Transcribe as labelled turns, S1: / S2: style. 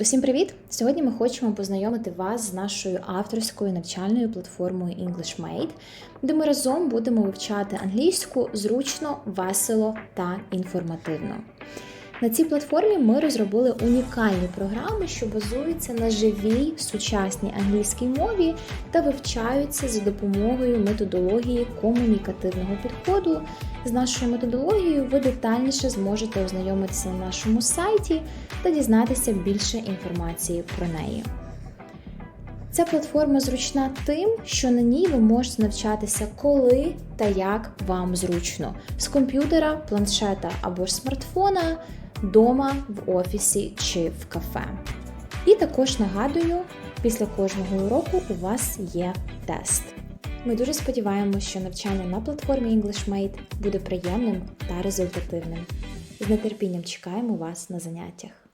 S1: Усім привіт! Сьогодні ми хочемо познайомити вас з нашою авторською навчальною платформою EnglishMade, де ми разом будемо вивчати англійську зручно, весело та інформативно. На цій платформі ми розробили унікальні програми, що базуються на живій сучасній англійській мові та вивчаються за допомогою методології комунікативного підходу. З нашою методологією ви детальніше зможете ознайомитися на нашому сайті та дізнатися більше інформації про неї. Ця платформа зручна тим, що на ній ви можете навчатися коли та як вам зручно з комп'ютера, планшета або ж смартфона, дома, в офісі чи в кафе. І також нагадую, після кожного уроку у вас є тест. Ми дуже сподіваємося, що навчання на платформі EnglishMate буде приємним та результативним. З нетерпінням чекаємо вас на заняттях.